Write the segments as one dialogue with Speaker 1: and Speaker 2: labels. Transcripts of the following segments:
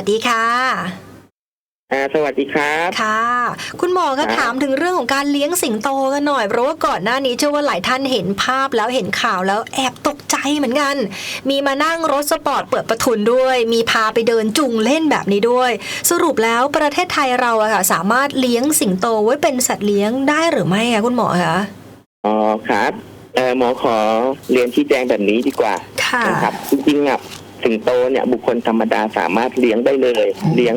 Speaker 1: วัสดีค่ะ
Speaker 2: อ่าสวัสดีครับ
Speaker 1: ค่ะ คุณหมอ
Speaker 2: ครั
Speaker 1: ก็
Speaker 2: บ
Speaker 1: ถามถึงเรื่องของการเลี้ยงสิงโตกันหน่อย เพราะว่าก่อนหน้านี้เชื่อว่าหลายท่านเห็นภาพแล้วเห็นข่าวแล้วแอบตกใจเหมือนกัน มีมานั่งรถสปอร์ตเปิดประทุนด้วย มีพาไปเดินจุงเล่นแบบนี้ด้วย สรุปแล้วประเทศไทยเราอะค่ะสามารถเลี้ยงสิงโตไว้เป็นสัตว์เลี้ยงได้หรือไม่คะคุณหมอคะ
Speaker 2: อ๋อครับเอ่อหมอขอเรียนชี้แจงแบบนี้ดีกว่า
Speaker 1: ค่ะ
Speaker 2: นะครับจริงๆอะ สิงโตเนี่ยบุคคลธรรมดาสามารถเลี้ยงได้เลย เลี้ยง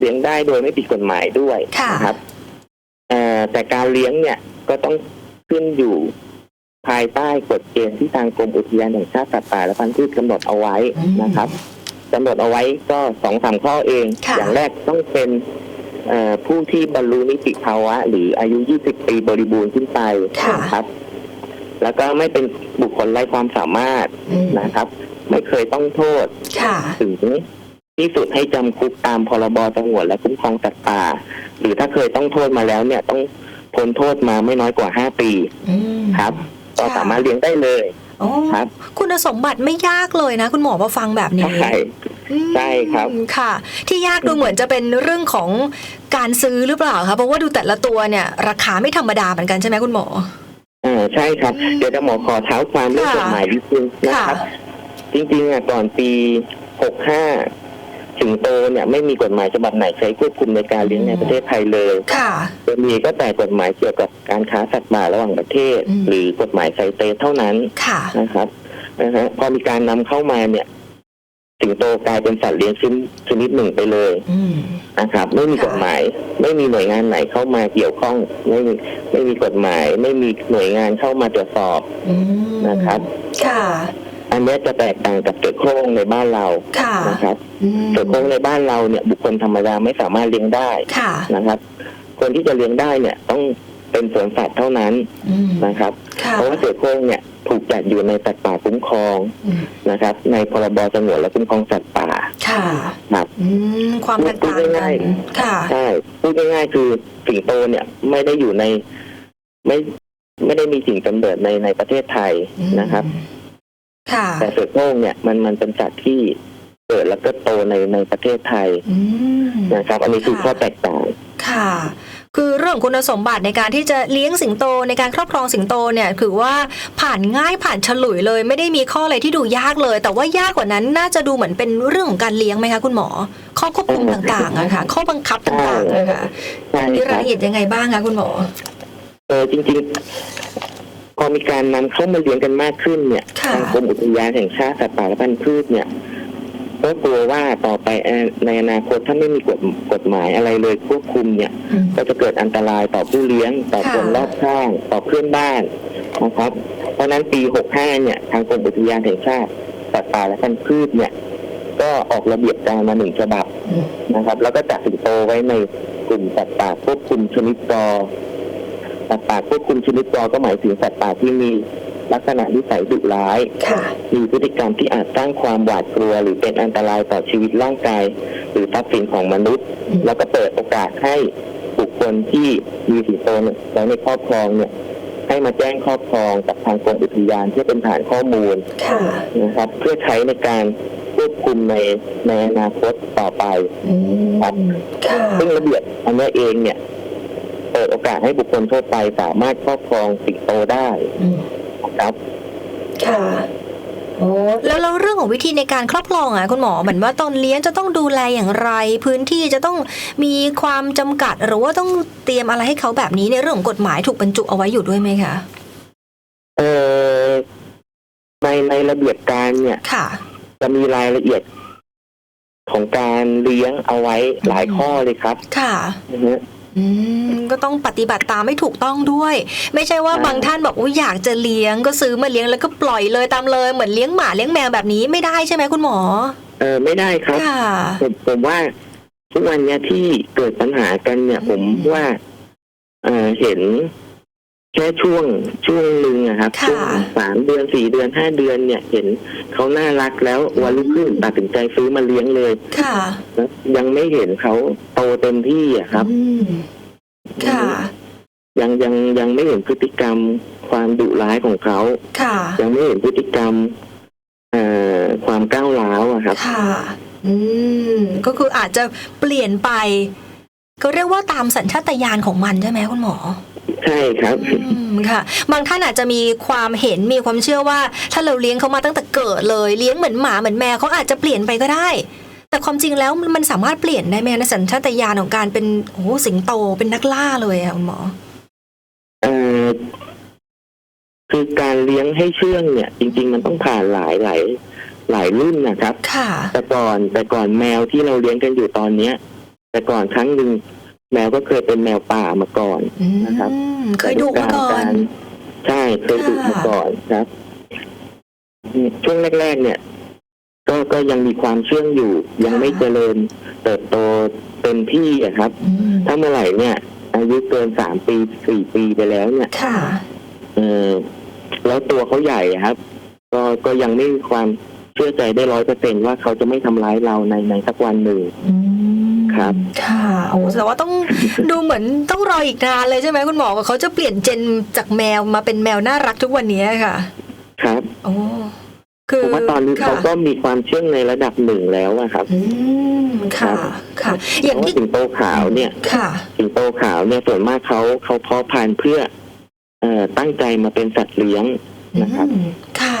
Speaker 2: เลี้ยงได้โดยไม่ผิดกฎหมายด้วย
Speaker 1: ค่ะ
Speaker 2: นะครับเอ่อแต่การเลี้ยงเนี่ยก็ต้องขึ้นอยู่ภายใต้กฎเกณฑ์ที่ทางกรมอุทยานแห่งชาติสัตว์ป่าและพันธุ์พืชกำหนดเอาไว้นะครับกำหนดเอาไว้ก็สองสามข้อเอง
Speaker 1: ค่ะ
Speaker 2: อย่างแรกต้องเป็นเอ่อผู้ที่บรรลุนิติภาวะ หรืออายุ 20 ปีบริบูรณ์ขึ้นไป
Speaker 1: ค่ะ
Speaker 2: นะครับ แล้วก็ไม่เป็นบุคคลไร้ความสามารถ
Speaker 1: อืม
Speaker 2: นะครับ ไม่เคยต้องโทษ
Speaker 1: ค่ะ
Speaker 2: ถึงที่สุดให้จำคุกตามพรบสงวนและคุ้มครองสัตว์ป่า หรือถ้าเคยต้องโทษมาแล้วเนี่ยต้องพ้นโทษมาไม่น้อยกว่าห้าปี
Speaker 1: อืม
Speaker 2: ครับก็
Speaker 1: ค่ะ
Speaker 2: สามารถเลี้ยงได้เลย
Speaker 1: โอ้
Speaker 2: ครับ
Speaker 1: คุณสมบัติไม่ยากเลยนะ คุณหมอมาฟังแบบนี้
Speaker 2: ใช่
Speaker 1: อืม
Speaker 2: ใช่ครับ
Speaker 1: ค่ะ ที่ยากดูเหมือนจะเป็นเรื่องของการซื้อหรือเปล่าคะเพราะว่าดูแต่ละตัวเนี่ย ราคาไม่ธรรมดาเหมือนกันใช่ไหมคุณหมอ
Speaker 2: อ่าใช่ครับ
Speaker 1: อืม
Speaker 2: เดี๋ยวจะหมอขอเท้าความเรื่อง
Speaker 1: ค่ะ
Speaker 2: กฎหมายนิดนึงนะครับ จริงๆอะก่อนปี 65สิงโตเนี่ยไม่มีกฎหมายฉบับไหนใช้ควบคุมในการเลี้ยงในประเทศไทยเลย
Speaker 1: ค่ะ
Speaker 2: จะมีก็แต่กฎหมายเกี่ยวกับการค้าสัตว์ป่าระหว่างประเทศ
Speaker 1: อืม
Speaker 2: หรือกฎหมายไซเตสเท่านั้น
Speaker 1: ค่ะ
Speaker 2: นะครับนะฮะพอมีการนำเข้ามาเนี่ย สิงโตกลายเป็นสัตว์เลี้ยงชนิดชนิดหนึ่งไปเลย
Speaker 1: อืม
Speaker 2: นะครับไม่มี
Speaker 1: ค่ะ
Speaker 2: กฎหมาย ไม่มีหน่วยงานไหนเข้ามาเกี่ยวข้องไม่มีไม่มีกฎหมาย ไม่มีหน่วยงานเข้ามาตรวจสอบ
Speaker 1: อืม
Speaker 2: นะครับ
Speaker 1: ค่ะ
Speaker 2: อันเนี้ยจะแตกต่างกับเสือโคร่งในบ้านเรา
Speaker 1: ค่ะ
Speaker 2: นะครับ
Speaker 1: อืม
Speaker 2: เสือโคร่งในบ้านเราเนี่ย บุคคลธรรมดาไม่สามารถเลี้ยงได้
Speaker 1: ค่ะ
Speaker 2: นะครับ คนที่จะเลี้ยงได้เนี่ยต้องเป็นสวนสัตว์เท่านั้น
Speaker 1: อืม
Speaker 2: นะครับ
Speaker 1: ค่ะ
Speaker 2: เพราะว่าเสือโคร่งเนี่ยถูกจัดอยู่ในสัตว์ป่าคุ้มครอง
Speaker 1: อืม
Speaker 2: นะครับ ในพรบสงวนและคุ้มครองสัตว์ป่า
Speaker 1: ค่ะ
Speaker 2: ครับ
Speaker 1: อืมความแตกต่าง
Speaker 2: พูด
Speaker 1: กั
Speaker 2: ง่าย
Speaker 1: น
Speaker 2: ๆ
Speaker 1: ค่ะ
Speaker 2: ใช่พูดง่ายๆคือสิงโตเนี่ยไม่ได้อยู่ในไม่ไม่ได้มีสิ่งกำเนิดในในประเทศไทยนะครับ
Speaker 1: ค่ะ
Speaker 2: แต่เสือโคร่งเนี่ยมันมันเป็นสัตว์ที่เกิดแล้วก็โตในในประเทศไทย
Speaker 1: อืม
Speaker 2: นะครับ อันนี้คือ
Speaker 1: ค่ะ
Speaker 2: ข้อแตกต่าง
Speaker 1: ค่ะ คือเรื่องคุณสมบัติในการที่จะเลี้ยงสิงโตในการครอบครองสิงโตเนี่ยคือว่าผ่านง่ายผ่านฉลุยเลย ไม่ได้มีข้ออะไรที่ดูยากเลย แต่ว่ายากกว่านั้นน่าจะดูเหมือนเป็นเรื่องของการเลี้ยงไหมคะคุณหมอ ข้อควบคุมต่างๆอะค่ะ ข้อบังคับต่างๆอะค่ะ
Speaker 2: ใช่
Speaker 1: มี
Speaker 2: ค
Speaker 1: ราย
Speaker 2: รับ
Speaker 1: ละเอียดยังไงบ้างคะคุณหมอ
Speaker 2: เออจริงๆพ อมีการนำเข้ามาเลี้ยงกันมากขึ้นเนี่ย
Speaker 1: ค่ะ
Speaker 2: ทางกรมอุทยานแห่งชาติสัตว์ป่าและพันธุ์พืชเนี่ยก็กลัวว่าต่อไปในอนาคตถ้าไม่มีกฎกฎหมายอะไรเลยควบคุมเนี่ย
Speaker 1: อืม
Speaker 2: ก็จะเกิดอันตรายต่อผู้เลี้ยง ต่อ
Speaker 1: ค่ะ
Speaker 2: คนรอบข้างต่อเพื่อนบ้านนะครับ เพราะฉะนั้นปี 65 เนี่ย ทางกรมอุทยานแห่งชาติสัตว์ป่าและพันธุ์พืชเนี่ย ก็ออกระเบียบการมาหนึ่งฉบับ
Speaker 1: อืม
Speaker 2: นะครับ แล้วก็จัดสิงโตไว้ในกลุ่มสัตว์ป่าควบคุมชนิดกอ สัตว์ป่าควบคุมชนิดกอก็หมายถึงสัตว์ป่าที่มีลักษณะนิสัยดุร้าย
Speaker 1: ค่ะ
Speaker 2: มีพฤติกรรมที่อาจสร้างความหวาดกลัว หรือเป็นอันตรายต่อชีวิตร่างกาย หรือทรัพย์สินของมนุษย์
Speaker 1: อืม
Speaker 2: แล้วก็เปิดโอกาสให้บุคคลที่มีสิงโตเนี่ยไว้ในครอบครองเนี่ยให้มาแจ้งครอบครองกับทางกรมอุทยานเพื่อเป็นฐานข้อมูล
Speaker 1: ค่ะ
Speaker 2: นะครับ เพื่อใช้ในการควบคุมในในอนาคตต่อไป
Speaker 1: อืม
Speaker 2: ครับ
Speaker 1: ค่ะ
Speaker 2: ซึ่งระเบียบอันนี้เองเนี่ยเปิ ดโอกาสให้บุคคลทั่วไปสามารถครอบครองสิงโตได้
Speaker 1: อืม
Speaker 2: นะครับ
Speaker 1: ค่ะโอ้แล้วแล้วเรื่องของวิธีในการครอบครองอะคุณหมอเหมือนว่าตอนเลี้ยงจะต้องดูแลอย่างไร พื้นที่จะต้องมีความจำกัด หรือว่าต้องเตรียมอะไรให้เขาแบบนี้ในเรื่องของกฎหมายถูกบรรจุเอาไว้อยู่ด้วยไหมคะ
Speaker 2: เอ่อในในระเบียบการเนี่ย
Speaker 1: ค่ะ
Speaker 2: จะมีรายละเอียดของการเลี้ยงเอาไว้หลายข้อเลยครับ
Speaker 1: ค่ะ
Speaker 2: นะฮะ
Speaker 1: อืม ก็ต้องปฏิบัติตามไม่ถูกต้องด้วย ไม่ใช่ว่า
Speaker 2: ใช่
Speaker 1: บางท่านบอกว่าอยากจะเลี้ยงก็ซื้อมาเลี้ยงแล้วก็ปล่อยเลยตามเลยเหมือนเลี้ยงหมาเลี้ยงแมวแบบนี้ไม่ได้ใช่ไหมคุณหมอ
Speaker 2: เออไม่ได้ครับ
Speaker 1: ค่ะ
Speaker 2: ผมผมว่าทุกวันเนี้ยที่เกิดปัญหากันเนี่ย
Speaker 1: อืม
Speaker 2: ผมว่าเออเห็น แค่ช่วงช่วงหนึ่งอะครับ
Speaker 1: ค่ะ
Speaker 2: ช่วงสามเดือนสี่เดือนห้าเดือนเนี่ย เห็นเขาน่ารักแล้ววันรุ่งขึ้นตัดสินใจซื้อมาเลี้ยงเลย
Speaker 1: ค่ะ
Speaker 2: แล้วยังไม่เห็นเขาโตเต็มที่อะครับ
Speaker 1: อืมค่ะ
Speaker 2: ยังยังยังไม่เห็นพฤติกรรม ความดุร้ายของเขา
Speaker 1: ค่ะ
Speaker 2: ยังไม่เห็นพฤติกรรมเอ่อความก้าวร้าวอะครับ
Speaker 1: ค่ะ อืม ก็คืออาจจะเปลี่ยนไป ก็เรียกว่าตามสัญชาตญาณของมันใช่ไหมคุณหมอ
Speaker 2: ใช่ครับ
Speaker 1: อืมค่ะ บางท่านอาจจะมีความเห็นมีความเชื่อว่า ถ้าเราเลี้ยงเขามาตั้งแต่เกิดเลยเลี้ยงเหมือนหมาเหมือนแมวเขาอาจจะเปลี่ยนไปก็ได้ แต่ความจริงแล้วมันสามารถเปลี่ยนได้ไหมในสัญชาตญาณของการเป็นโอ้โหสิงโตเป็นนักล่าเลยอะคุณหมอ
Speaker 2: เอ่อคือการเลี้ยงให้เชื่องเนี่ย จริง ๆ มันต้องผ่านหลายหลายหลายรุ่นนะครับ
Speaker 1: ค่ะ
Speaker 2: แต่ก่อนแต่ก่อนแมวที่เราเลี้ยงกันอยู่ตอนเนี้ย แต่ก่อนครั้งหนึ่ง แมวก็เคยเป็นแมวป่ามาก่อน
Speaker 1: อืม
Speaker 2: นะครับ
Speaker 1: เคยดุมาก่อน
Speaker 2: รใช่เคยดุมาก่อนครับอืมช่วงแรก ๆ เนี่ย ก็ก็ยังมีความเชื่องอยู่ ยังไม่เจริญเติบโตเต็มที่อะครับ
Speaker 1: อืม
Speaker 2: ถ้าเมื่อไหร่เนี่ย อายุเกินสามปีสี่ปีไปแล้วเนี่ย
Speaker 1: ค่ะ
Speaker 2: เออแล้วตัวเขาใหญ่อะครับ ก็ก็ยังไม่มีความเชื่อใจได้ร้อยเปอร์เซ็นว่าเขาจะไม่ทำร้ายเราในในสักวันหนึ่ง
Speaker 1: อืม
Speaker 2: ครับ
Speaker 1: ค่ะโอ้แต่ว่าต้องดูเหมือนต้องรออีกนานเลยใช่ไหมคุณหมอว่าเขาจะเปลี่ยนเจนจากแมวมาเป็นแมวน่ารักทุกวันนี้ค่ะ
Speaker 2: ครับ
Speaker 1: โอ้คือ
Speaker 2: ผมว่าตอนนี้
Speaker 1: ค่ะ
Speaker 2: เขาก็มีความเชื่องในระดับหนึ่งแล้วอะครับ
Speaker 1: อืมค่ะ ค่ะ
Speaker 2: เพ
Speaker 1: อย่าง
Speaker 2: ราะว่า
Speaker 1: ที่
Speaker 2: สิงโตขาวเนี่ย
Speaker 1: ค่ะ
Speaker 2: สิงโตขาวเนี่ยส่วนมากเขาเขาเพาะพันธุ์เพื่อ เอ่อตั้งใจมาเป็นสัตว์เลี้ยงนะครับ
Speaker 1: อืมค่ะ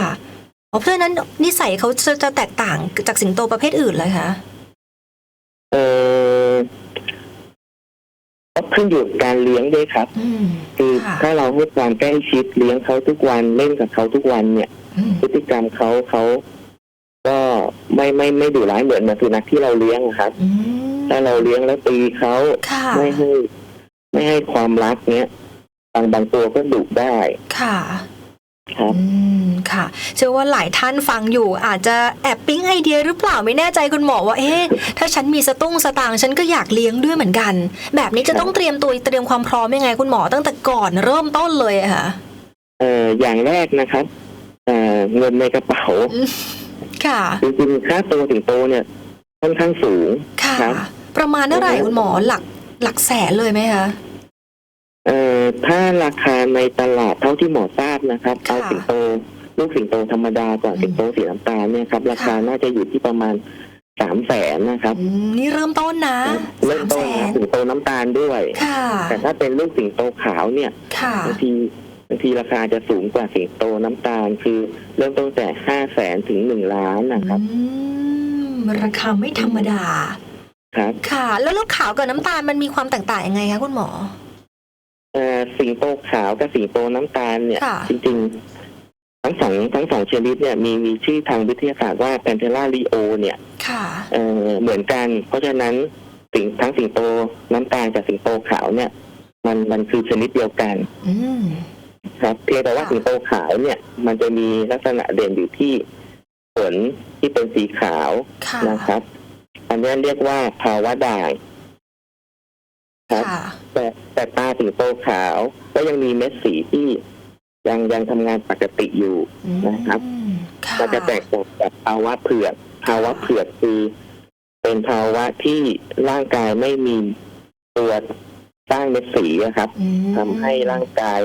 Speaker 1: อ๋อเพราะฉะนั้นนิสัยเขาจะจะแตกต่างจากสิงโตประเภทอื่นเลยคะ
Speaker 2: เออก็ ขึ้นอยู่กับการเลี้ยงด้วยครับ
Speaker 1: อืม
Speaker 2: คือ
Speaker 1: ค่ะ
Speaker 2: ถ้าเราให้ความใกล้ชิดเลี้ยงเขาทุกวันเล่นกับเขาทุกวันเนี่ย
Speaker 1: อืม
Speaker 2: พฤติกรรมเขาเขาก็ไม่ไม่ไม่ดุร้ายเหมือนเหมือนสุนัขที่เราเลี้ยงอะครับ
Speaker 1: อืม
Speaker 2: ถ้าเราเลี้ยงแล้วตีเขา
Speaker 1: ค่ะ
Speaker 2: ไม่ให้ ไม่ให้ความรักเนี้ยบางบางตัวก็ดุได้
Speaker 1: ค่ะ
Speaker 2: ครับ
Speaker 1: อืมค่ะ เชื่อว่าหลายท่านฟังอยู่ อาจจะแอบปิ๊งไอเดียหรือเปล่าไม่แน่ใจคุณหมอว่าเอ๊ะถ้าฉันมีสตุ้งสตางค์ฉันก็อยากเลี้ยงด้วยเหมือนกัน แบบนี้จะต้องเตรียมตัวเตรียมความพร้อมยังไงคุณหมอตั้งแต่ก่อนเริ่มต้นเลยอะค่ะ
Speaker 2: เอ่ออย่างแรกนะครับเอ่อเงินในกระเป๋า
Speaker 1: ค่ะ
Speaker 2: จริงๆค่าตัวสิงโตเนี่ยค่อนข้างสูง
Speaker 1: ค่ะ
Speaker 2: ครับ
Speaker 1: ประมาณเท่าไหร่คุณหมอหลักหลักแสนเลยไหมคะ
Speaker 2: เอ่อถ้าราคาในตลาดเท่าที่หมอทราบนะครับ
Speaker 1: ค่ะ
Speaker 2: เอาสิงโตลูกสิงโตธรรมดาก่อน
Speaker 1: อืม
Speaker 2: สิงโตสีน้ำตาลเนี่ยครับราคา
Speaker 1: ค่ะ
Speaker 2: น่าจะอยู่ที่ประมาณสามแสนนะครับ
Speaker 1: อืมนี่เริ่มต้นนะ
Speaker 2: เริ่ม
Speaker 1: สาม
Speaker 2: ต้
Speaker 1: แส
Speaker 2: นนะ
Speaker 1: น
Speaker 2: สิงโตน้ำตาลด้วย
Speaker 1: ค่ะ
Speaker 2: แต่ถ้าเป็นลูกสิงโตขาวเนี่ย
Speaker 1: ค่ะ
Speaker 2: บางทีบางทีราคาจะสูงกว่าสิงโตน้ำตาล คือเริ่มต้นแต่ห้าแสนถึงหนึ่งล้านนะครับ
Speaker 1: อืม ราคาไม่ธรรมดา
Speaker 2: ครับ
Speaker 1: ค่ะ แล้วลูกขาวกับน้ำตาลมันมีความแตกต่างยังไงคะคุณหมอ
Speaker 2: เอ่อสิงโตขาวกับสิงโตน้ำตาลเนี่ย
Speaker 1: ค่ะ
Speaker 2: จริงๆ ทั้งสองทั้งสองชนิดเนี่ยมีมีชื่อทางวิทยาศาสตร์ว่าแพนเทล่าลีโอเนี่ย
Speaker 1: ค่ะ
Speaker 2: เอ่อเหมือนกัน เพราะฉะนั้นสิงทั้งสิงโตน้ำตาลกับสิงโตขาวเนี่ย มันมันคือชนิดเดียวกัน
Speaker 1: อืม
Speaker 2: ครับเพียงแต่ว่า
Speaker 1: ค่ะ
Speaker 2: สิงโตขาวเนี่ย มันจะมีลักษณะเด่นอยู่ที่ขนที่เป็นสีขาว
Speaker 1: ค่ะ
Speaker 2: นะครับ อันนี้เรียกว่าภาวะด่าง ครับ
Speaker 1: ค่ะ
Speaker 2: แต่แต่ตาสิงโตขาว ก็ยังมีเม็ดสีที่ยังยังทำงานปกติอยู่
Speaker 1: อืม
Speaker 2: นะครับ
Speaker 1: ค่ะ
Speaker 2: มันจะแตกต่างจากภาวะเผือกภาวะเผือกคือเป็นภาวะที่ร่างกายไม่มีตัวสร้างเม็ดสีอะครับ
Speaker 1: อืม
Speaker 2: ทำให้ร่างกาย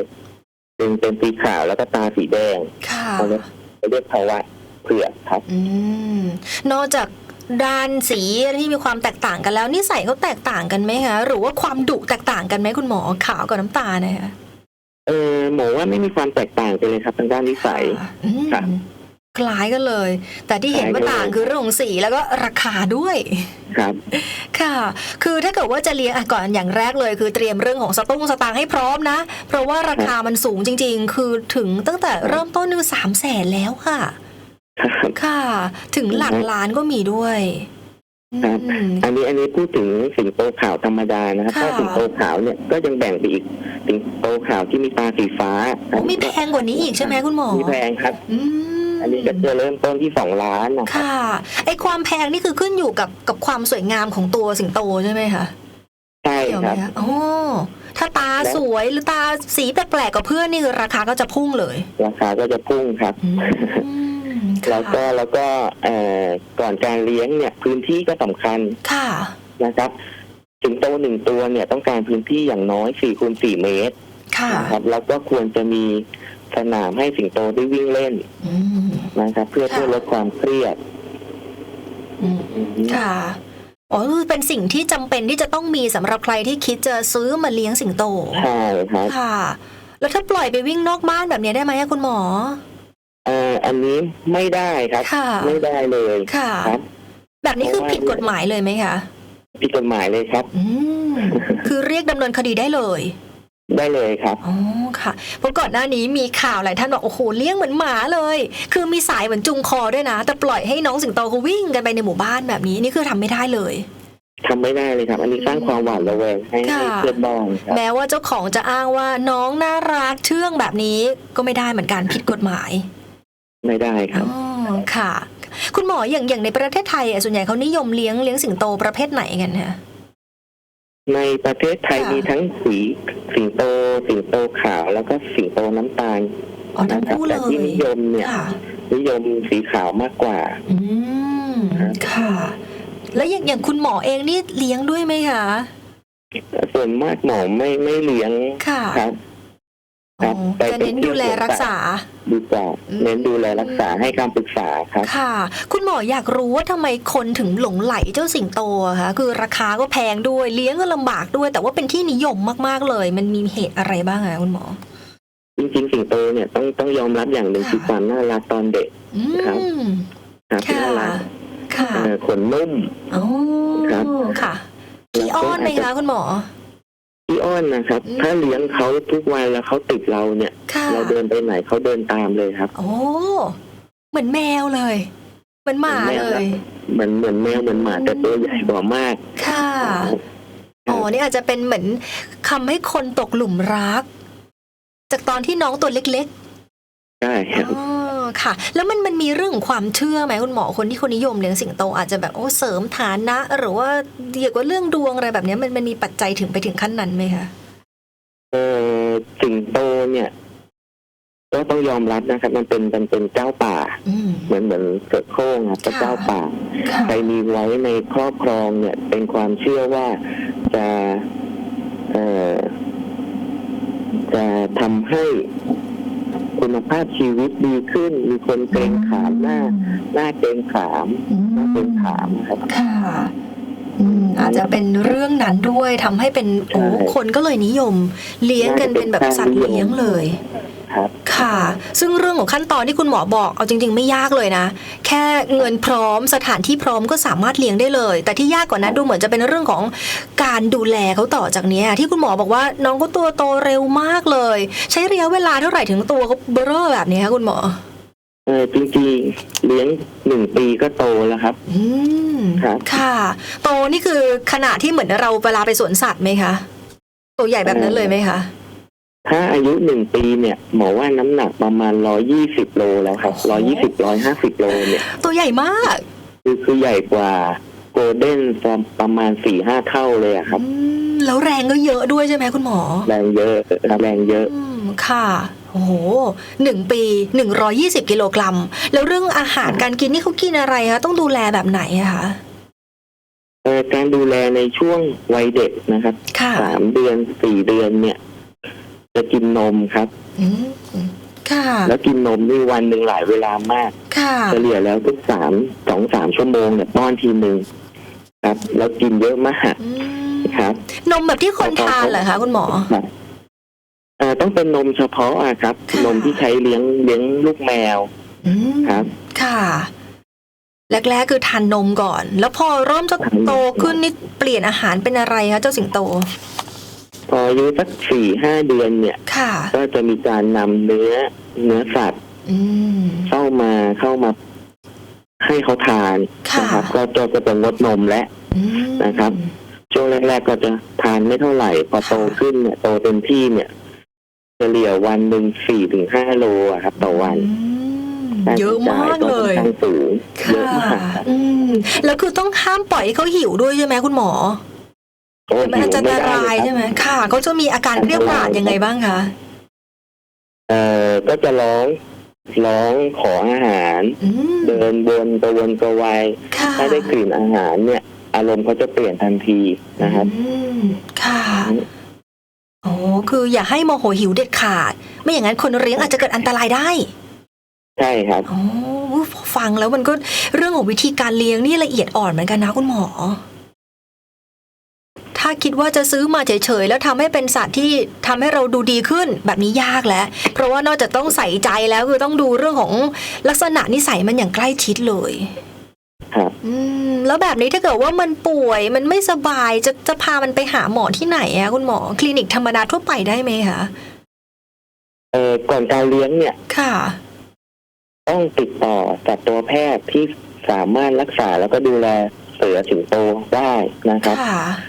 Speaker 2: เป็นเป็นสีขาวแล้วก็ตาสีแดง
Speaker 1: ค่ะ
Speaker 2: เขาเรียกเขาเรียกภาวะเผือกครับ
Speaker 1: อืมนอกจาก ด้านสีที่มีความแตกต่างกันแล้วนิสัยเขาแตกต่างกันไหมคะหรือว่าความดุแตกต่างกันไหมคุณหมอขาวกับน้ำตาลนะคะ
Speaker 2: เออหมอว่าไม่มีความแตกต่างกันเลยครับทางด้านนิสัย
Speaker 1: ค่ะอืม
Speaker 2: ครับ
Speaker 1: คล้ายกันเลย แต่ที่เห็นว่า
Speaker 2: คล้ายกันเลย
Speaker 1: ต่างคือเรื่องของสีแล้วก็ราคาด้วย
Speaker 2: ครับ
Speaker 1: ค่ะ คือถ้าเกิดว่าจะเลี้ยงอะก่อนอย่างแรกเลย คือเตรียมเรื่องของสตุ้งสตางค์ให้พร้อมนะ เพราะว่าราคามันสูงจริง ๆ คือถึงตั้งแต่เริ่มต้นนึงสามแสนแล้วค่ะ
Speaker 2: ครับ
Speaker 1: ค่ะ ถึงหลักล้านก็มีด้วย
Speaker 2: ครับ
Speaker 1: อืม
Speaker 2: อันนี้อันนี้พูดถึงสิงโตขาวธรรมดานะครับ
Speaker 1: ค่ะ
Speaker 2: ถ้าสิงโตขาวเนี่ยก็ยังแบ่งไปอีกสิงโตขาวที่มีตาสีฟ้า
Speaker 1: โอ้มีแพงกว่านี้อีกใช่ไหมคุณหมอ
Speaker 2: มีแพงครับ
Speaker 1: อืม
Speaker 2: อันนี้ก็จะเริ่มต้นที่สองล้านนะครับ
Speaker 1: ค่ะ ไอความแพงนี่คือขึ้นอยู่กับกับความสวยงามของตัวสิงโตใช่ไหมคะ
Speaker 2: ใช่
Speaker 1: เกี่ยวไห
Speaker 2: ค
Speaker 1: ม
Speaker 2: รับ
Speaker 1: คะอ๋อถ้าตา
Speaker 2: และ
Speaker 1: สวยหรือตาสีแปลกๆกับเพื่อนนี่คือราคาก็จะพุ่งเลย
Speaker 2: ราคาก็จะพุ่งครับ
Speaker 1: อืม
Speaker 2: แล้วก็แล้วก็เอ่อก่อนการเลี้ยงเนี่ยพื้นที่ก็สำคัญ
Speaker 1: ค่ะ
Speaker 2: นะครับสิงโตหนึ่งตัวเนี่ยต้องการพื้นที่อย่างน้อย4คูณ4เมตร
Speaker 1: ค่ะ
Speaker 2: นะครับแล้วก็ควรจะมีสนามให้สิงโตได้วิ่งเล่น
Speaker 1: อืม
Speaker 2: นะครับ เพื่อ
Speaker 1: ค่ะ
Speaker 2: เพื่อลดความเครียด
Speaker 1: อืม
Speaker 2: อืม
Speaker 1: ค่ะอ๋อคือเป็นสิ่งที่จำเป็นที่จะต้องมีสำหรับใครที่คิดจะซื้อมาเลี้ยงสิงโต
Speaker 2: ใช่ครับ
Speaker 1: ค่ะ แล้วถ้าปล่อยไปวิ่งนอกบ้านแบบนี้ได้ไหมอะคุณหมอ
Speaker 2: เอ่ออันนี้ไม่ได้ครับ
Speaker 1: ค่ะ
Speaker 2: ไม่ได้เลย
Speaker 1: ค่ะ
Speaker 2: ครับ
Speaker 1: แบบนี้คือผิดกฎหมายเลยไหมคะ
Speaker 2: ผิดกฎหมายเลยครับ
Speaker 1: อืม คือเรียกดำเนินคดีได้เลย
Speaker 2: ได้เลยครับ
Speaker 1: อ๋อค่ะเพราะก่อนหน้านี้มีข่าวหลายท่านบอกโอ้โหเลี้ยงเหมือนหมาเลย คือมีสายเหมือนจุงคอด้วยนะ แต่ปล่อยให้น้องสิงโตเขาวิ่งกันไปในหมู่บ้านแบบนี้นี่คือทำไม่ได้เลย
Speaker 2: ทำไม่ได้เลยครับ อันนี้สร้างความหวาดระแวงให้
Speaker 1: ค่ะ
Speaker 2: ให้เพื่อนบ้านครับ
Speaker 1: แม้ว่าเจ้าของจะอ้างว่าน้องน่ารักเชื่องแบบนี้ก็ไม่ได้เหมือนกันผิดกฎหมาย
Speaker 2: ไม่ได้ครับ
Speaker 1: อ๋อค่ะ คุณหมออย่างอย่างในประเทศไทยอะส่วนใหญ่เขานิยมเลี้ยงเลี้ยงสิงโตประเภทไหนกันคะ
Speaker 2: ในประเทศไทย
Speaker 1: ค่ะ
Speaker 2: มีทั้งสีสิงโต สิงโตขาว แล้วก็สิงโตน้ำตาล
Speaker 1: อ๋อทั้ง
Speaker 2: นะครับ
Speaker 1: คู่เล
Speaker 2: แต่ที่
Speaker 1: ย
Speaker 2: นิยมเนี่ย
Speaker 1: ค่ะ
Speaker 2: นิยมสีขาวมากกว่า
Speaker 1: อืมค่ะ แล้วอย่างอย่างคุณหมอเองนี่เลี้ยงด้วยไหมคะ
Speaker 2: ส่วนมากหมอไม่ไม่เลี้ยง
Speaker 1: ค่ะ
Speaker 2: ครับ ค
Speaker 1: อ๋
Speaker 2: รั
Speaker 1: อบ
Speaker 2: ไป
Speaker 1: จะเน้นดูแลรักษา
Speaker 2: ดีกว่า
Speaker 1: อืม
Speaker 2: เน้นดูแลรักษาให้คำปรึกษาครับ
Speaker 1: ค่ะ คุณหมออยากรู้ว่าทำไมคนถึงหลงไหลเจ้าสิงโตอะคะคือราคาก็แพงด้วยเลี้ยงก็ลำบากด้วย แต่ว่าเป็นที่นิยมมากๆเลย มันมีเหตุอะไรบ้างอะคุณหมอ
Speaker 2: จริงๆสิงโตเนี่ยต้องต้องยอมรับอย่างหนึ่ง
Speaker 1: ค่ะ
Speaker 2: คือความน่ารักตอนเด็ก
Speaker 1: อื
Speaker 2: ครับ
Speaker 1: ม
Speaker 2: ครับ
Speaker 1: ค่ะ
Speaker 2: น่ารัก
Speaker 1: ค่ะ
Speaker 2: เอ่อขนนุ่ม
Speaker 1: อ๋อ
Speaker 2: ครับ
Speaker 1: ค่ะขี้อ้อนไหมคะคุณหมอ
Speaker 2: ที่อ้อนนะครับ
Speaker 1: อืม
Speaker 2: ถ้าเลี้ยงเขาทุกวันแล้วเขาติดเราเนี่ย
Speaker 1: ค่ะ
Speaker 2: เราเดินไปไหนเขาเดินตามเลยครับ
Speaker 1: โอ้เหมือนแมวเลย เหมือนหมา
Speaker 2: เหมือนแมว
Speaker 1: เลย
Speaker 2: เหมือนเหมือนแมวเหมือนหมาแต่ตัวใหญ่กว่ามาก
Speaker 1: ค่ะอ๋อนี่อาจจะเป็นเหมือนคำให้คนตกหลุมรัก จากตอนที่น้องตัวเล็ก
Speaker 2: ใช่ครับ
Speaker 1: ๆอ๋อ ค่ะ แล้วมันมันมีเรื่องของความเชื่อไหมคุณหมอคนที่คนนิยมเลี้ยงสิงโตอาจจะแบบโอ้เสริมฐานะ หรือว่าเกี่ยวกับเรื่องดวงอะไรแบบเนี้ยมันมันมีปัจจัยถึงไปถึงขั้นนั้นไหมคะ
Speaker 2: เออสิงโตเนี่ยก็ต้องยอมรับนะครับ มันเป็นมันเป็นเจ้าป่า
Speaker 1: อืม
Speaker 2: เหมือนเหมือนเสือโคร่งครับเป็น
Speaker 1: ค่ะ
Speaker 2: เจ้าป่า
Speaker 1: ค่ะ
Speaker 2: ใครมีไว้ในครอบครองเนี่ย เป็นความเชื่อว่าจะเอ่อจะทำให้ คุณภาพชีวิตดีขึ้น มีคนเกรงขามหน้า หน้าเกรงขาม
Speaker 1: อืม
Speaker 2: หน้าเกรงขามครับ
Speaker 1: ค่ะอืมอาจจะเป็นเรื่องนั้นด้วยทำให้เป็นโอ้
Speaker 2: ใช่
Speaker 1: คนก็เลยนิยม เลี้ยงกันเป็นแบบสัตว์เลี้ยงเลย
Speaker 2: ครับ
Speaker 1: ค่ะ ซึ่งเรื่องของขั้นตอนที่คุณหมอบอกเอาจริง ๆ ไม่ยากเลยนะ แค่เงินพร้อมสถานที่พร้อมก็สามารถเลี้ยงได้เลย แต่ที่ยากกว่านั้นดูเหมือนจะเป็นเรื่องของการดูแลเขาต่อจากเนี้ยที่คุณหมอบอกว่าน้องก็ตัวโตเร็วมากเลย ใช้ระยะเวลาเท่าไหร่ถึงตัวเขาเบลอแบบนี้คะคุณหมอ
Speaker 2: เออจริงๆเลี้ยงหนึ่งปีก็โตแล้วครับ
Speaker 1: อืม
Speaker 2: ครับ
Speaker 1: ค่ะ โตนี่คือขนาดที่เหมือนเราเวลาไปสวนสัตว์ไหมคะ ตัวใหญ่แบบนั้นเลยไหมคะ
Speaker 2: ถ้าอายุหนึ่งปีเนี่ยหมอว่าน้ำหนักประมาณร้อยี่สิบโลแล้วครับ
Speaker 1: โอ้
Speaker 2: ร้อ
Speaker 1: โห
Speaker 2: ยี่สิบร้อยห้าสิบโลเนี่ย
Speaker 1: ตัวใหญ่มาก
Speaker 2: คือคือใหญ่กว่าโกลเด้นประมาณสี่ห้าเท่าเลยอะครับ
Speaker 1: อืมแล้วแรงก็เยอะด้วยใช่ไหมคุณหมอ
Speaker 2: แรงเยอะครับแรงเยอะ
Speaker 1: อืมค่ะ โอ้โหหนึ่งปีหนึ่งร้อยี่สิบกิโลกรัม แล้วเรื่องอาหารการกินนี่เขากินอะไรคะต้องดูแลแบบไหนอะคะ
Speaker 2: เอ่อการดูแลในช่วงวัยเด็กนะครับ
Speaker 1: ค่ะ
Speaker 2: สามเดือนสี่เดือนเนี่ย จะกินนมครับ
Speaker 1: อืมค่ะ
Speaker 2: แล้วกินนมนี่วันหนึ่งหลายเวลามาก
Speaker 1: ค่ะ
Speaker 2: เฉลี่ยแล้วทุกสามสองสามชั่วโมงเนี่ยป้อนทีหนึ่งครับ แล้วกินเยอะมาก
Speaker 1: อืม
Speaker 2: ครับ
Speaker 1: นมแบบที่คนทานเหรอคะคุณหมอ
Speaker 2: ครับเอ่อต้องเป็นนมเฉพาะอะครับ
Speaker 1: ค่ะ
Speaker 2: นมที่ใช้เลี้ยงเลี้ยงลูกแมว
Speaker 1: อืม
Speaker 2: ครับ
Speaker 1: ค่ะ แรกๆคือทานนมก่อน แล้วพอเริ่มจะโตขึ้นนี่เปลี่ยนอาหารเป็นอะไรคะเจ้าสิงโต
Speaker 2: พออายุสักสี่ห้าเดือนเนี่ย
Speaker 1: ค่ะ
Speaker 2: ก็จะมีการนำเนื้อเนื้อสัตว์
Speaker 1: อืม
Speaker 2: เข้ามาเข้ามาให้เขาทาน
Speaker 1: ค่ะ
Speaker 2: นะครับก็จะจะเป็นงดนมและ
Speaker 1: อืม
Speaker 2: นะครับ ช่วงแรก ๆ ก็จะทานไม่เท่าไหร่พอโตขึ้นเนี่ยโตเต็มที่เนี่ยเฉลี่ยวันหนึ่งสี่ถึงห้าโลอะครับ ต่อวัน
Speaker 1: อืม
Speaker 2: ค่
Speaker 1: เยอะ
Speaker 2: ใช้จ่
Speaker 1: มาก
Speaker 2: ก็
Speaker 1: เล
Speaker 2: ค่อน
Speaker 1: ย
Speaker 2: ข้างสูงเยอะ
Speaker 1: ค่ะ
Speaker 2: มากครับ
Speaker 1: อืม แล้วคือต้องห้ามปล่อยให้เขาหิวด้วยใช่ไหมคุณหมอ
Speaker 2: โอ้
Speaker 1: มันอันต
Speaker 2: ไม่ได้
Speaker 1: ราย
Speaker 2: เลยครับ
Speaker 1: ใช่ไหมค่ะเขาจะมีอาการเกรี้ยวกราดยังไงบ้างคะ
Speaker 2: เอ่อก็จะร้องร้องขออาหาร
Speaker 1: อืม
Speaker 2: เดินวนกระวนกระวาย
Speaker 1: ค่ะ
Speaker 2: ถ้าได้กลิ่นอาหารเนี่ย อารมณ์เขาจะเปลี่ยนทันทีนะครับ
Speaker 1: อืมค่ะโอ้คืออย่าให้โมโหหิวเด็ดขาด ไม่อย่างนั้นคนเลี้ยงอาจจะเกิดอันตรายได้
Speaker 2: ใช่ครับ
Speaker 1: อ๋ออุ๊ยฟังแล้วมันก็เรื่องของวิธีการเลี้ยงนี่ละเอียดอ่อนเหมือนกันนะคุณหมอถ้าคิดว่าจะซื้อมาเฉยๆ แล้วทำให้เป็นสัตว์ที่ทำให้เราดูดีขึ้นแบบนี้ยากแล้ว เพราะว่านอกจากต้องใส่ใจแล้วคือต้องดูเรื่องของลักษณะนิสัยมันอย่างใกล้ชิดเลย
Speaker 2: ครับ
Speaker 1: อืมแล้วแบบนี้ถ้าเกิดว่ามันป่วยมันไม่สบายจะจะพามันไปหาหมอที่ไหนอะคุณหมอคลินิกธรรมดาทั่วไปได้ไหมคะ
Speaker 2: เอ่อก่อนการเลี้ยงเนี่ย
Speaker 1: ค่ะ
Speaker 2: ต้องติดต่อสัตวแพทย์ที่สามารถรักษาแล้วก็ดูแลเสือสิงโตได้นะครับ
Speaker 1: ค่ะ
Speaker 2: เพ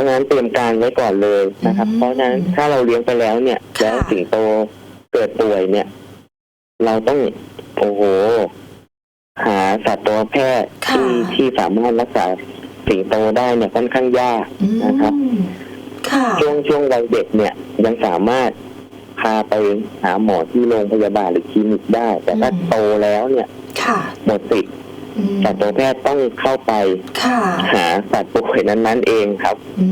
Speaker 2: ราะฉะนั้นเตรียมการไว้ก่อนเลยนะครับ
Speaker 1: อืม
Speaker 2: เพราะฉะนั้นถ้าเราเลี้ยงไปแล้วเนี่ย
Speaker 1: ค่ะ
Speaker 2: แล้วสิงโตเกิดป่วยเนี่ย เราต้องโอ้โห หาสัตวแพทย์
Speaker 1: ค่ะ
Speaker 2: ที่ที่สามารถรักษาสิงโตได้เนี่ยค่อนข้างยาก
Speaker 1: อืม
Speaker 2: นะครับ
Speaker 1: ค่ะ
Speaker 2: ช่วงช่วงวัยเด็กเนี่ยยังสามารถพาไปหาหมอที่โรงพยาบาลหรือคลินิกได้ แต่ถ้า
Speaker 1: อืม
Speaker 2: โตแล้วเนี่ย
Speaker 1: ค่ะ
Speaker 2: หมดสิทธิ์
Speaker 1: อืม
Speaker 2: สัตวแพทย์ต้องเข้าไป
Speaker 1: ค่ะ
Speaker 2: หาสัตว์ป่วยนั้นๆเองครับ
Speaker 1: อื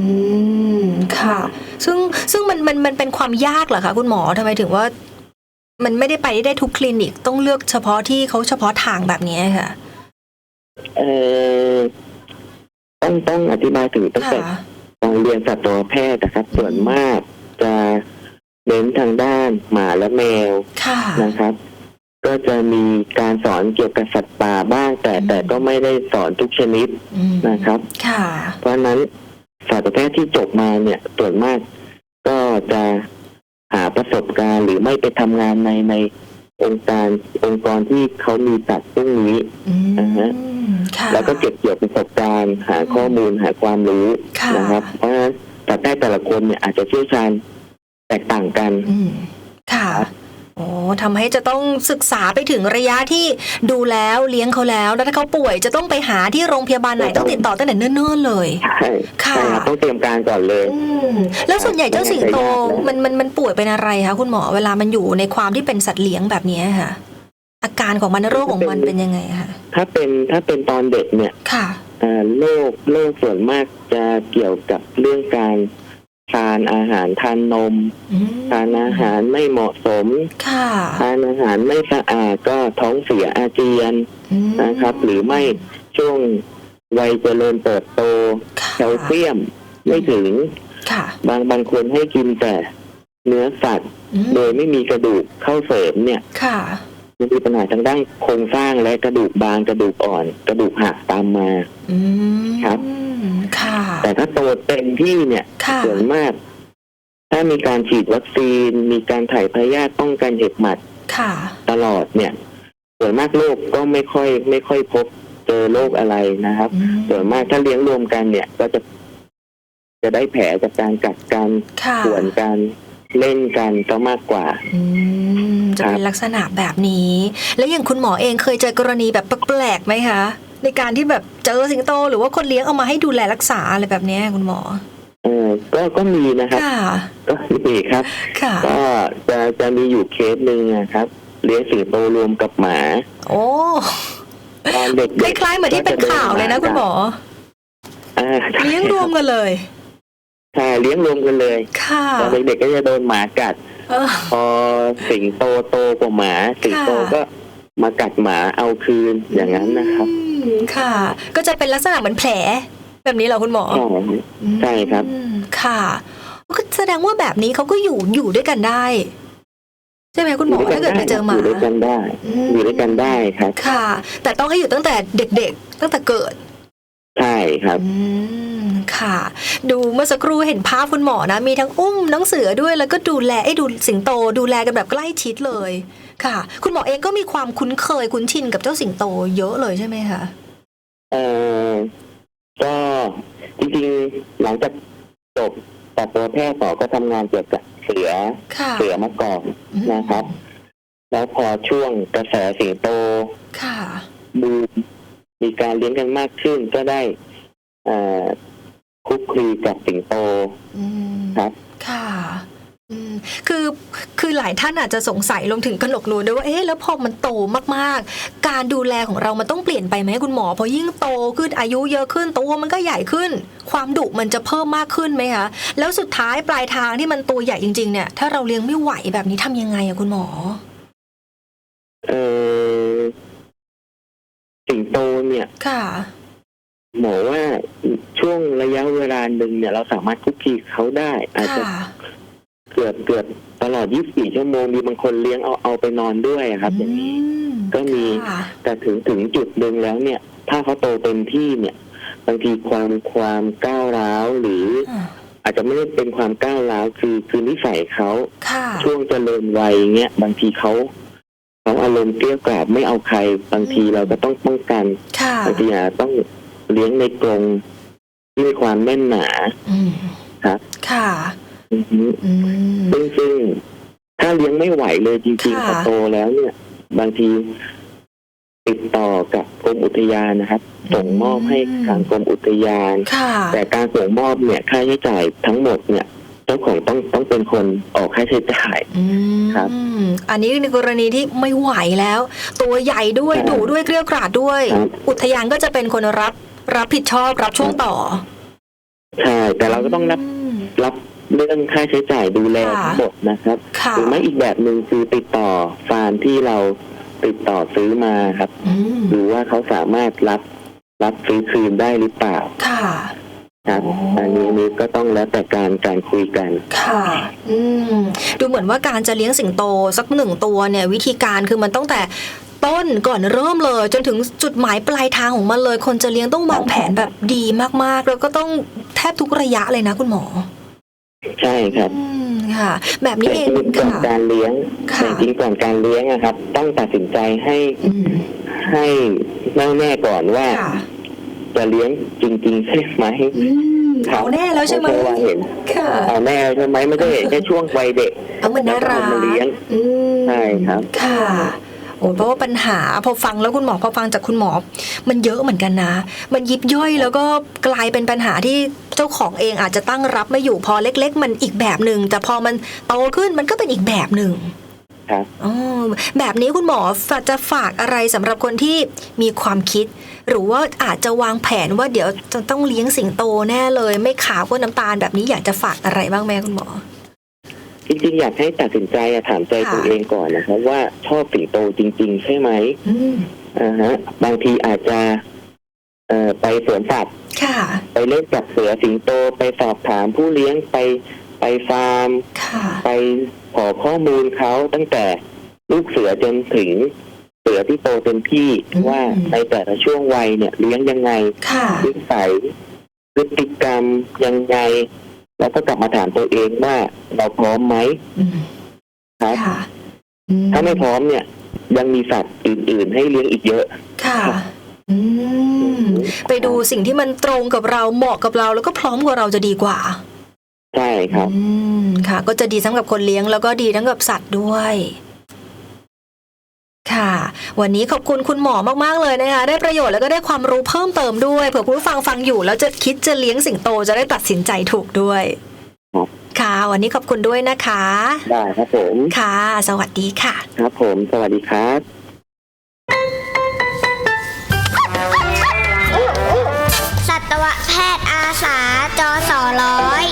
Speaker 1: มค่ะ ซึ่งซึ่งมันมันมันเป็นความยากเหรอคะคุณหมอทำไมถึงว่า มันไม่ได้ไปได้ทุกคลินิก ต้องเลือกเฉพาะที่เขาเฉพาะทางแบบนี้ค่ะ
Speaker 2: เออต้องต้องอธิบายถึงตั้งแต่
Speaker 1: ค่ะ
Speaker 2: ตอนเรียนสัตวแพทย์นะครับ ส่วนมากจะเน้นทางด้านหมาและแมว
Speaker 1: ค่ะ
Speaker 2: นะครับ ก็จะมีการสอนเกี่ยวกับสัตว์ป่าบ้าง แต่
Speaker 1: อืม
Speaker 2: แต่ก็ไม่ได้สอนทุกชนิด
Speaker 1: อืม
Speaker 2: นะครับ
Speaker 1: ค่ะ
Speaker 2: เพราะฉะนั้นสัตวแพทย์ที่จบมาเนี่ยส่วนมาก ก็จะหาประสบการณ์หรือไม่ไปทำงานในในองค์การองค์กรที่เขามีสัตว์พวกนี้
Speaker 1: อืม
Speaker 2: อ่าฮะ
Speaker 1: ค่ะ
Speaker 2: แล้วก็เก็บเกี่ยวประสบการณ์ หาข้อมูลหาความรู้
Speaker 1: ค่ะ
Speaker 2: นะครับ เพราะฉะนั้นสัตวแพทย์แต่ละคนเนี่ยอาจจะเชี่ยวชาญแตกต่างกัน
Speaker 1: อืมค่ะ โอ้ทำให้จะต้องศึกษาไปถึงระยะที่ดูแล้วเลี้ยงเขาแล้ว แล้วถ้าเขาป่วยจะต้องไปหาที่โรงพยาบาลไหน
Speaker 2: ต้
Speaker 1: ต้
Speaker 2: อ
Speaker 1: องงติดต่อตั้งแต่เนิ่นๆเลย
Speaker 2: ใช่
Speaker 1: ค่ะ
Speaker 2: ใช่ครับต้องเตรียมการก่อนเลย
Speaker 1: อืมแล้วส่วนใหญ่เจ้าสิงโต
Speaker 2: ไม่ได้ยากเลย
Speaker 1: มันมันมันป่วยเป็นอะไรคะคุณหมอเวลามันอยู่ในความที่เป็นสัตว์เลี้ยงแบบนี้ค่ะ อาการของมันโรคของมันเป็นยังไงคะ
Speaker 2: ถ้าเป็นถ้าเป็นตอนเด็กเนี่ย
Speaker 1: ค่ะ
Speaker 2: เอ่อโรคโรคส่วนมากจะเกี่ยวกับเรื่องการ ทานอาหารทานนม
Speaker 1: อืม
Speaker 2: ทานอาหารไม่เหมาะสม
Speaker 1: ค่ะ
Speaker 2: ทานอาหารไม่สะอาดก็ท้องเสียอาเจียน
Speaker 1: อืม
Speaker 2: นะครับ หรือไม่ช่วงวัยเจริญเติบโต
Speaker 1: ค่ะ
Speaker 2: แคลเซียมไม่ถึง
Speaker 1: ค่ะ
Speaker 2: บางบางคนให้กินแต่เนื้อสัตว์
Speaker 1: อืม
Speaker 2: โดยไม่มีกระดูกเข้าเสริมเนี่ย
Speaker 1: ค่ะ
Speaker 2: มันมีปัญหาทางด้านโครงสร้างและกระดูกบางกระดูกอ่อน กระดูกหักตามมา
Speaker 1: อืม
Speaker 2: ครับ
Speaker 1: ค่ะ
Speaker 2: แต่ถ้าโตเต็มที่เนี่ย
Speaker 1: ค่ะ
Speaker 2: ส่วนมาก ถ้ามีการฉีดวัคซีน มีการถ่ายพยาธิป้องกันเห็บหมัด
Speaker 1: ค่ะ
Speaker 2: ตลอดเนี่ย ส่วนมากโรคก็ไม่ค่อย ไม่ค่อยพบเจอโรคอะไรนะครับ
Speaker 1: อืม
Speaker 2: ส่วนมากถ้าเลี้ยงรวมกันเนี่ย ก็จะจะได้แผลจากการกัดกัน
Speaker 1: ค่ะ
Speaker 2: ข่วนกันเล่นกันก็มากกว่า
Speaker 1: อืมจะเป็นลักษณะแบบนี้ แล้วอย่างคุณหมอเองเคยเจอกรณีแบบแปลกๆไหมคะ ในการที่แบบเจอสิงโต หรือว่าคนเลี้ยงเอามาให้ดูแลรักษาอะไรแบบเนี้ยคุณหมอ
Speaker 2: เออก็ก็มีนะครับ
Speaker 1: ค่ะ
Speaker 2: ก็มีครับ
Speaker 1: ค่ะ
Speaker 2: ก็จะจะมีอยู่เคสหนึ่งนะครับ เลี้ยงสิงโตรวมกับหมา
Speaker 1: โอ้
Speaker 2: ตอนเด็ก
Speaker 1: คล้ายๆเหมือนที่เป็นข่าวเลยนะคุณหมอ
Speaker 2: อ่าใช่
Speaker 1: เลี้ยงรวมกันเลย
Speaker 2: ใช่เลี้ยงรวมกันเลย
Speaker 1: ค่ะ
Speaker 2: ตอนเด็กๆก็จะโดนหมากัด
Speaker 1: เออ
Speaker 2: พอสิงโตโตกว่าหมา สิงโต
Speaker 1: ค่ะ
Speaker 2: ก็มากัดหมาเอาคืนอย่างนั้นนะครับ
Speaker 1: อืม ค่ะ ก็จะเป็นลักษณะเหมือนแผล แบบนี้เหรอคุณหมอ
Speaker 2: ใช่ใช่ครับ
Speaker 1: อืมค่ะก็แสดงว่าแบบนี้เขาก็อยู่อยู่ด้วยกันได้ใช่ไหมคุณหมอ
Speaker 2: อยู่ด้วย
Speaker 1: ถ้าเกิดไปเจอหมา
Speaker 2: อยู่ด้วยกันได้
Speaker 1: ม
Speaker 2: อยู่ด้วยกันได้ครับ
Speaker 1: ค่ะ แต่ต้องให้อยู่ตั้งแต่เด็กๆ ตั้งแต่เกิด
Speaker 2: ใช่ครับ
Speaker 1: อืม ค่ะ ดูเมื่อสักครู่เห็นภาพคุณหมอนะ มีทั้งอุ้มน้องเสือด้วยแล้วก็ดูแลไอ้ดูสิงโต ดูแลกันแบบใกล้ชิดเลยค่ะ คุณหมอเองก็มีความคุ้นเคยคุ้นชินกับเจ้าสิงโตเยอะเลยใช่ไหมคะ
Speaker 2: เออก็จริงๆหลังจากจบตัดตัวแพทย์ต่อก็ทำงานเกี่ยวกับเสือ
Speaker 1: ค่ะ
Speaker 2: เสือมาก่อน
Speaker 1: อืม
Speaker 2: นะครับ แล้วพอช่วงกระแสสิงโต
Speaker 1: ค่ะ
Speaker 2: บูมมีการเลี้ยงกันมากขึ้นก็ได้เอ่อ คลุกคลีกับสิงโต
Speaker 1: อืม
Speaker 2: ครับ
Speaker 1: ค่ะอืมคือคือหลายท่านอาจจะสงสัยรวมถึงกนกรู้ด้วยว่าเอ๊ะแล้วพอมันโตมากๆ การดูแลของเรามันต้องเปลี่ยนไปไหมคุณหมอพอยิ่งโตขึ้นอายุเยอะขึ้นตัวมันก็ใหญ่ขึ้น ความดุมันจะเพิ่มมากขึ้นไหมคะแล้วสุดท้ายปลายทางที่มันตัวใหญ่จริง ๆ เนี่ย ถ้าเราเลี้ยงไม่ไหวแบบนี้ทำยังไงอะคุณหมอ
Speaker 2: เออสิงโตเนี่ย
Speaker 1: ค่ะ
Speaker 2: หมอว่าช่วงระยะเวลาหนึ่งเนี่ยเราสามารถคุกคีเขาได้ อาจจะ
Speaker 1: ค่ะ
Speaker 2: เกือบเกือบตลอด 24 ชั่วโมงมีบางคนเลี้ยงเอาเอาไปนอนด้วยอะครับ อย่างนี้
Speaker 1: ม
Speaker 2: ก็มี
Speaker 1: ค่ะ
Speaker 2: แต่ถึงถึงจุดหนึ่งแล้วเนี่ย ถ้าเขาโตเต็มที่เนี่ย บางทีความความก้าวร้าวหรือ
Speaker 1: อ่า
Speaker 2: อาจจะไม่ได้เป็นความก้าวร้าวคือคือนิสัยเขา
Speaker 1: ค่ะ
Speaker 2: ช่วงเจริญวัยเงี้ยบางทีเขาเขาอารมณ์เกลี้ยวกล่อมไม่เอาใคร บางทีเราก็ต้องป้องกัน
Speaker 1: ค่ะ
Speaker 2: บางทีอาจจะต้อง เลี้ยงในกรงที่มีความแน่นหนา
Speaker 1: อืม
Speaker 2: ครับ
Speaker 1: ค่ะ
Speaker 2: อือฮึ
Speaker 1: อืม
Speaker 2: ซึ่งซึ่งถ้าเลี้ยงไม่ไหวเลยจริงๆ
Speaker 1: ค่ะ
Speaker 2: พอโตแล้วเนี่ย บางทีติดต่อกับกรมอุทยานนะครับ ส่งมอบให้ทางกรมอุทยาน
Speaker 1: ค่ะ
Speaker 2: แต่การส่งมอบเนี่ย ค่าใช้จ่ายทั้งหมดเนี่ยเจ้าของต้องต้องเป็นคนออกค่าใช้จ่าย
Speaker 1: อืม
Speaker 2: ครับ
Speaker 1: อันนี้ในกรณีที่ไม่ไหวแล้ว ตัวใหญ่ด้วย
Speaker 2: ครับ
Speaker 1: ดุด้วยเกลี้ยวกราดด้วย
Speaker 2: ครับ
Speaker 1: อุทยานก็จะเป็นคนรับ รับผิดชอบรับช่วงต่อ
Speaker 2: ใช่แต่เราก็ต้องรับ
Speaker 1: ม
Speaker 2: รับเรื่องค่าใช้จ่ายดูแล
Speaker 1: ค่ะ
Speaker 2: ทั้งหมดนะครับ
Speaker 1: ค่ะ
Speaker 2: หรือไม่อีกแบบหนึ่งคือติดต่อฟาร์มที่เราติดต่อซื้อมาครับ
Speaker 1: อืม
Speaker 2: ดูว่าเขาสามารถรับรับซื้อคืนได้หรือเปล่า
Speaker 1: ค่ะ
Speaker 2: ครับ
Speaker 1: โอ้
Speaker 2: อันนี้อันนี้ก็ต้องแล้วแต่การการคุยกัน
Speaker 1: ค่ะ อืม ดูเหมือนว่าการจะเลี้ยงสิงโตสักหนึ่งตัวเนี่ย วิธีการคือมันตั้งแต่ ต้นก่อนเริ่มเลย จนถึงจุดหมายปลายทางของมันเลย คนจะเลี้ยงต้องวางแผนแบบดีมากๆ แล้วก็ต้องแทบทุกระยะเลยนะคุณหมอ
Speaker 2: ใช่ครับ
Speaker 1: อืมค่ะ แบบนี้
Speaker 2: แต่
Speaker 1: เอ
Speaker 2: จ
Speaker 1: ง
Speaker 2: ริงๆก่อน
Speaker 1: ค่ะ
Speaker 2: การเลี้ยง
Speaker 1: ค่ะ
Speaker 2: แต่จริงๆก่อนการเลี้ยงนะครับ ต้องตัดสินใจให้
Speaker 1: อืม
Speaker 2: ให้แน่วแน่ก่อนว่า
Speaker 1: ค่ะ
Speaker 2: จะเลี้ยงจริงๆใช่ไหม
Speaker 1: อืมเอาแน่แล้วใช่ไหม
Speaker 2: เพราะว่าเห็น
Speaker 1: ค่ะ
Speaker 2: เอาแน่ใช่ไหมไม่ได้เห็นแค่ช่วงวัยเด็ก
Speaker 1: เอามันน่ารัก
Speaker 2: แล้วก็เอามาเลี้ยง
Speaker 1: อืม
Speaker 2: ใช่ครับ
Speaker 1: ค่ะ โอ้เพราะว่าปัญหาพอฟังแล้วคุณหมอพอฟังจากคุณหมอ มันเยอะเหมือนกันนะ มันยิบย่อยแล้วก็กลายเป็นปัญหาที่เจ้าของเองอาจจะตั้งรับไม่อยู่พอเล็ก ๆ มันอีกแบบหนึ่งแต่พอมันโตขึ้นมันก็เป็นอีกแบบหนึ่ง
Speaker 2: ครับ
Speaker 1: อ๋อแบบนี้คุณหมอจะฝากอะไรสำหรับคนที่มีความคิด หรือว่าอาจจะวางแผนว่าเดี๋ยวจะต้องเลี้ยงสิงโตแน่เลย ไม่ขาวก็น้ำตาลแบบนี้อยากจะฝากอะไรบ้างไหมคุณหมอ
Speaker 2: จริงๆ อยากให้ตัดสินใจอะถามใจ
Speaker 1: ค่ะ
Speaker 2: ตัวเองก่อนนะครับว่าชอบสิงโตจริง ๆ ใช่ไหม
Speaker 1: อืม
Speaker 2: อ่าฮะ บางทีอาจจะ เอ่อไปสวนสัตว์
Speaker 1: ค่ะ
Speaker 2: ไปเล่นกับเสือสิงโตไปสอบถามผู้เลี้ยงไปไปฟาร์ม
Speaker 1: ค่ะ
Speaker 2: ไปขอข้อมูลเขาตั้งแต่ลูกเสือจนถึงเสือที่โตเต็มที่
Speaker 1: อืม
Speaker 2: ว่าในแต่ละช่วงวัยเนี่ยเลี้ยงยังไง
Speaker 1: ค่ะ
Speaker 2: นิสัยพฤติกรรมยังไง แล้วก็กลับมาถามตัวเองว่าเราพร้อมไหม
Speaker 1: อืม
Speaker 2: ครับ
Speaker 1: ค่ะอื
Speaker 2: ถ้าไม่พร้อมเนี่ย ยังมีสัตว์อื่น ๆ ให้เลี้ยงอีกเยอะ
Speaker 1: ค่ะอืมไปดูสิ่งที่มันตรงกับเราเหมาะกับเราแล้วก็พร้อมกว่าเราจะดีกว่า
Speaker 2: ใช่ครับ
Speaker 1: อืมค่ะ ก็จะดีทั้งกับคนเลี้ยงแล้วก็ดีทั้งกับสัตว์ด้วย ค่ะ วันนี้ขอบคุณคุณหมอมาก ๆ เลยนะคะ ได้ประโยชน์แล้วก็ได้ความรู้เพิ่มเติมด้วย เผื่อคุณผู้ฟังฟังอยู่ แล้วจะคิดจะเลี้ยงสิงโตจะได้ตัดสินใจถูกด้วย
Speaker 2: ครับ
Speaker 1: ค่ะ วันนี้ขอบคุณด้วยนะคะ
Speaker 2: ได้ครับผม
Speaker 1: ค่ะ สวัสดีค่ะ
Speaker 2: ครับผม สวัสดีครับ
Speaker 3: สัตวแพทย์อาสาจอสอร้อย